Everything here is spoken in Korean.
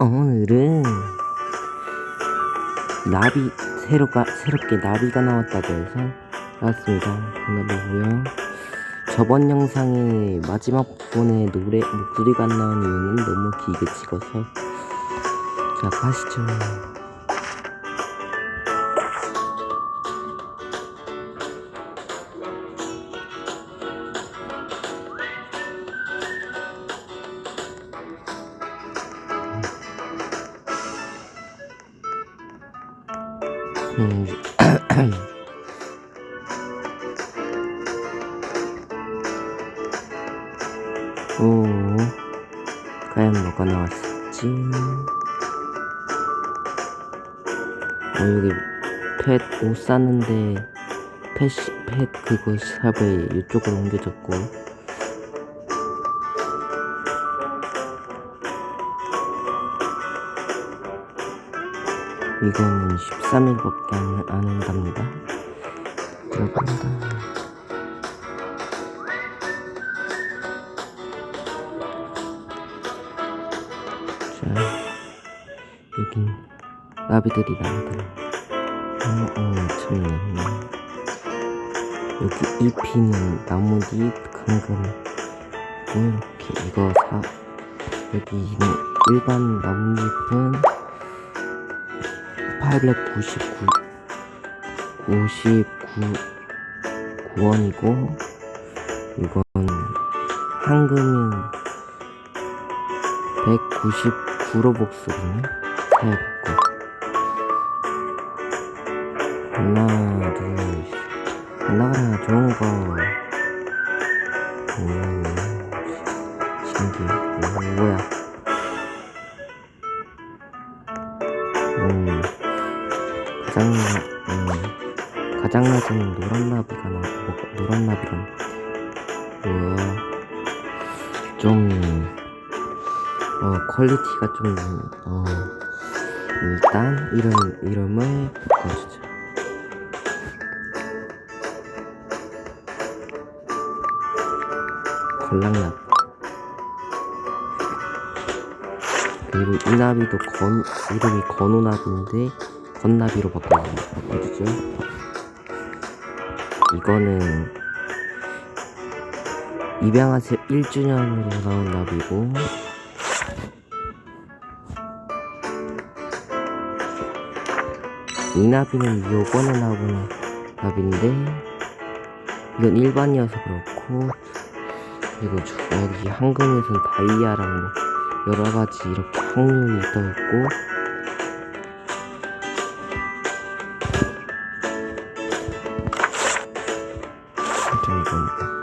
오늘은 나비 새로가 새롭게 나비가 나왔다고 해서 나왔습니다. 그나비고요. 저번 영상의 마지막 부분에 노래 목소리가 안 나온 이유는 너무 길게 찍어서 자 가시죠. 오, 과연 뭐가 나왔을지. 어, 여기 펫옷 샀는데 펫, 시- 펫 그거 샵에 이쪽으로 옮겨졌고. 이거는 13일밖에 안, 안 한답니다. 들어간다. 자, 여긴 나비들이 나비들. 어, 어, 참네. 여기 잎이는 나뭇잎, 금금. 뭐 이렇게 이거 사. 여기 일반 나뭇잎은 899 59 9원이고 이건 한금은 199로복스거든요. 사야겠고 하나 둘 나가라 좋은 거. 오 신기 오 뭐야 가장 음, 가장 낮은 노란 나비가 나 뭐, 노란 나비가 뭐야 좀 어, 퀄리티가 좀 어, 일단 이름 이름을 바꿔주자. 걸랑나비 그리고 이 나비도 건 이름이 건우나비인데 건나비로 바꿔 바꿔주죠. 이거는 입양하세 1주년으로 나온 나비고 이 나비는 요번에 나온 나비인데 이건 일반이어서 그렇고 그리고 저- 여기 한금에선 다이아랑 뭐 여러가지 이렇게 확률이 떠있고 감사합니 다.